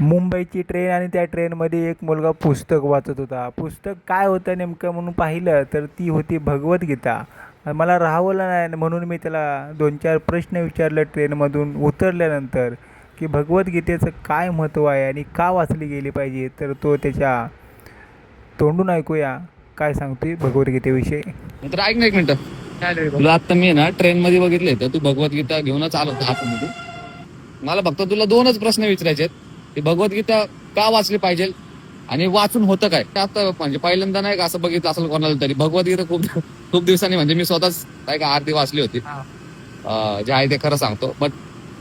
मुंबईची ट्रेन आणि त्या ट्रेनमध्ये एक मुलगा पुस्तक वाचत होता. पुस्तक काय होतं नेमकं म्हणून पाहिलं तर ती होती भगवद्गीता. मला राहावलं नाही म्हणून मी त्याला दोन चार प्रश्न विचारलं ट्रेनमधून उतरल्यानंतर की भगवद्गीतेचं काय महत्त्व आहे आणि का वाचली गेली पाहिजे? तर तो त्याच्या तोंडून ऐकूया. काय सांगतोय भगवद्गीतेविषयी? तर ऐक ना एक मिनटं. तुला आता मी ना ट्रेनमध्ये बघितले तर तू भगवद्गीता घेऊनच आलो होता हातामध्ये मला फक्त तुला दोनच प्रश्न विचारायचे आहेत की भगवद्गीता का वाचली पाहिजे आणि वाचून होतं काय? ते आता म्हणजे पहिल्यांदा नाही का असं बघितलं असेल कोणाला तरी. भगवद्गीता खूप खूप दिवसांनी म्हणजे मी स्वतःच काय का आरती वाचली होती. जे आहे ते खरं सांगतो. बट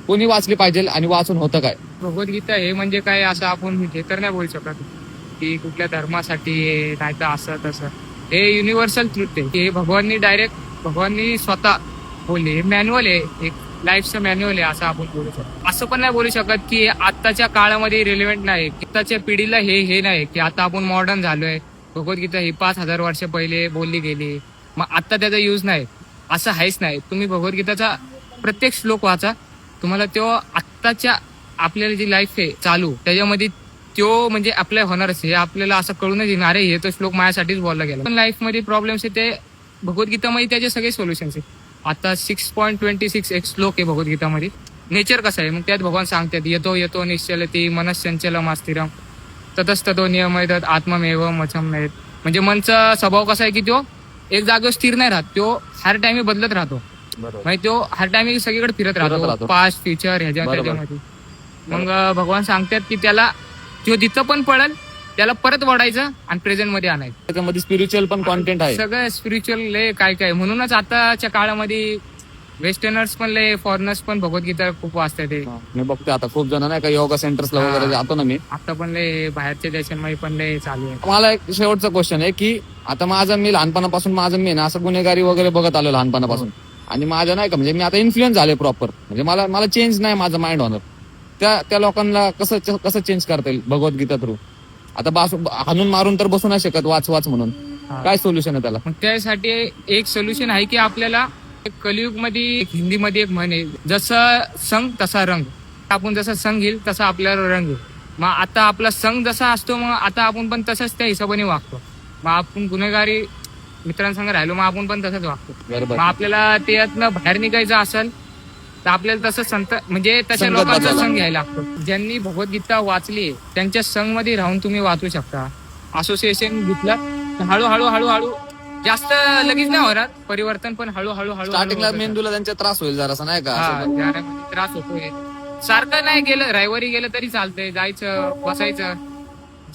कोणी वाचली पाहिजे आणि वाचून होतं काय? भगवद्गीता हे म्हणजे काय असं आपण हे तर नाही बोलू शकत. की कुठल्या धर्मासाठी नाही तर असं तसं. हे युनिव्हर्सल ट्रुथ आहे. की हे भगवाननी डायरेक्ट भगवाननी स्वतः बोलले. हे मॅन्युअल आहे. एक लाईफचं मॅन्युअल आहे असं आपण बोलू शकतो. असं पण नाही बोलू शकत की आत्ताच्या काळामध्ये रिलेव्हंट नाही. आत्ताच्या पिढीला हे हे नाही की आता आपण मॉडर्न झालोय. भगवद्गीता ही पाच हजार वर्ष पहिले बोलली गेली. मग आता त्याचा यूज नाही. असं आहेच नाही. तुम्ही भगवद्गीताचा प्रत्येक श्लोक वाचा. तुम्हाला तो आत्ताच्या आपल्याला जी लाईफ आहे चालू त्याच्यामध्ये तो म्हणजे आपल्या होणारच हे आपल्याला असं कळूनच येणार हे तो श्लोक माझ्यासाठीच बोलला गेला. पण लाईफमध्ये प्रॉब्लेम्स आहे ते भगवद्गीतामध्ये त्याचे सगळे सोल्युशन्स आहे आता सिक्स पॉईंट ट्वेंटी सिक्स एक श्लोक आहे भगवद्गीतामध्ये. नेचर कसं आहे? मग त्यात भगवान सांगतात येतो येतो निश्चलती मनश्चंचलम अस्थिरम। ततस्ततो नियमयत आत्ममेव मचम नाहीत म्हणजे मनचा स्वभाव कसा आहे की तो एक जागेवर स्थिर नाही राहत तो हर टाइमी बदलत राहतो. म्हणजे तो हर टाइमी सगळीकडे फिरत राहतो. पास्ट फ्युचर ह्याच्या. त्याच्यामध्ये. मग भगवान सांगतात की त्याला तो जिथं पण पडेल त्याला परत वडायचं आणि प्रेझेंटमध्ये आणायचं. त्याच्यामध्ये स्पिरिच्युअल पण कॉन्टेंट आहे. सगळं स्पिरिच्युअल लय काय काय. म्हणूनच आताच्या काळामध्ये वेस्टर्नर्स पण लय फॉरेनर्स पण भगवद्गीता खूप वाचतात ते. मी बघतो आता खूप जण नाही का योगा सेंटर्सला वगैरे हा. जातो ना मी. आता पण लय बाहेरच्या देशांमध्ये पण लय चालू आहे. मला एक शेवटचा क्वेश्चन आहे की आता माझं मी लहानपणापासून माझं मी ना असं गुन्हेगारी वगैरे बघत आलो लहानपणापासून. आणि माझं नाही का म्हणजे मी आता इन्फ्लुएन्स झाले प्रॉपर म्हणजे मला मला चेंज नाही माझं माइंड होणार. त्या त्या लोकांना कसं कसं चेंज करता येईल भगवद्गीता थ्रू आता बास हाणून मारून तर बसू नाही शकत वाच वाच म्हणून. हा. काय सोल्युशन आहे त्याला? मग त्यासाठी एक सोल्युशन आहे की आपल्याला कलियुगमध्ये हिंदीमध्ये एक म्हण आहे. जसं संघ तसा रंग. आपण जसा संघ घेईल तसा आपल्याला रंग येईल. मग आता आपला संघ जसा असतो मग आता आपण पण तसाच त्या हिशोबाने वागतो. मग आपण गुन्हेगारी मित्रांसंग राहिलो मग आपण पण तसंच वागतो. बरोबर. मग आपल्याला त्यातनं बाहेर निघायचं असेल तर आपल्याला तसं संत म्हणजे तशा लोकांचा. संघ घ्यायला लागतो. ज्यांनी भगवद्गीता वाचली त्यांच्या संघमध्ये राहून तुम्ही वाचू शकता. असोसिएशन घेतलं तर हळूहळू हळूहळू जास्त लगेच नाही होणार. परिवर्तन पण हळूहळू हळू स्टार्टिंगला मेंदूला त्यांचा त्रास होईल जरासा नाही का? हा असं. त्रास होतोय. सारखं नाही गेलं रविवारी गेलं तरी चालतंय. जायचं बसायचं.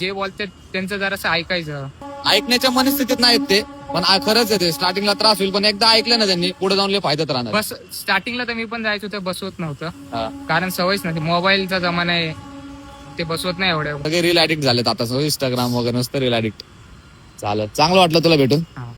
जे बोलतात त्यांचं जरासं ऐकायचं. ऐकण्याच्या मनस्थितीत नाहीत ते पण आ- खरंच आहे ते. स्टार्टिंगला त्रास होईल पण एकदा ऐकलं ना त्यांनी पुढे जाऊन लय फायद्यात राहणार. बस स्टार्टिंगला तर मी पण जायचो तर बसवत नव्हतं. हा. कारण सवयच नव्हती. मोबाईलचा जमाना आहे ते बसवत नाही एवढ्या. सगळे रील ऍडिक्ट झालेत आता. इंस्टाग्राम वगैरे नुसतं रील ऍडिक्ट चालत चांगलं वाटलं तुला भेटून. हा.